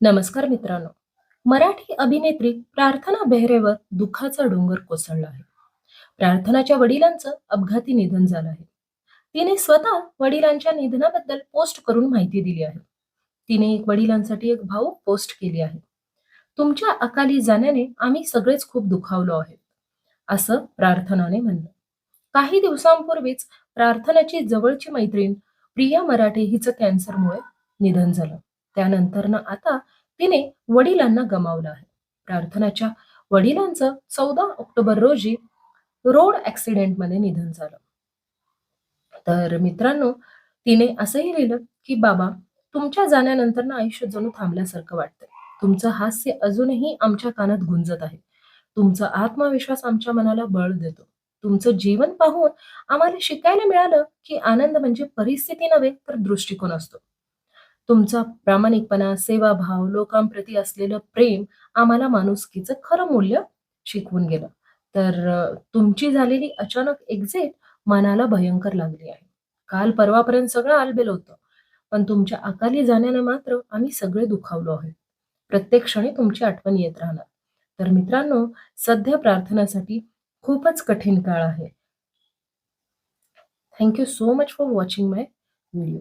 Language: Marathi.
नमस्कार मित्रांनो. मराठी अभिनेत्री प्रार्थना बेहरेवर दुःखाचा डोंगर कोसळला आहे. प्रार्थनाच्या वडिलांचं अपघाती निधन झालं आहे. तिने स्वतः वडिलांच्या निधनाबद्दल पोस्ट करून माहिती दिली आहे. तिने एक वडिलांसाठी एक भाऊ पोस्ट केली आहे. तुमच्या अकाली जाण्याने आम्ही सगळेच खूप दुखावलो आहेत असं प्रार्थनाने म्हणलं. काही दिवसांपूर्वीच प्रार्थनाची जवळची मैत्रीण प्रिया मराठे हिचं कॅन्सरमुळे निधन झालं. त्यानंतर ना आता तिने वडिलांना गमावलं आहे. प्रार्थनाच्या वडिलांचं चौदा ऑक्टोबर रोजी रोड ऍक्सिडेंटमध्ये निधन झालं. तर मित्रांनो तिने असंही लिहिलं की बाबा तुमच्या जाण्यानंतर ना आयुष्य जणू थांबल्यासारखं वाटतंय. तुमचं हास्य अजूनही आमच्या कानात गुंजत आहे. तुमचा आत्मविश्वास आमच्या मनाला बळ देतो. तुमचं जीवन पाहून आम्हाला शिकायला मिळालं की आनंद म्हणजे परिस्थिती नव्हे तर दृष्टिकोन असतो. तुमचा प्रामाणिकपणा सेवाभाव लोकांप्रती असलेलं प्रेम आम्हाला माणुसकीचं खरं मूल्य शिकवून गेलं. तर तुमची झालेली अचानक एक्झिट मनाला भयंकर लागली आहे. काल परवापर्यंत सगळं आलबेल होतं पण तुमच्या अकाली जाण्याने मात्र आम्ही सगळे दुखावलो आहे. प्रत्येक क्षणी तुमची आठवण येत राहणार. तर मित्रांनो सध्या प्रार्थनासाठी खूपच कठीण काळ आहे. Thank you so much for watching my video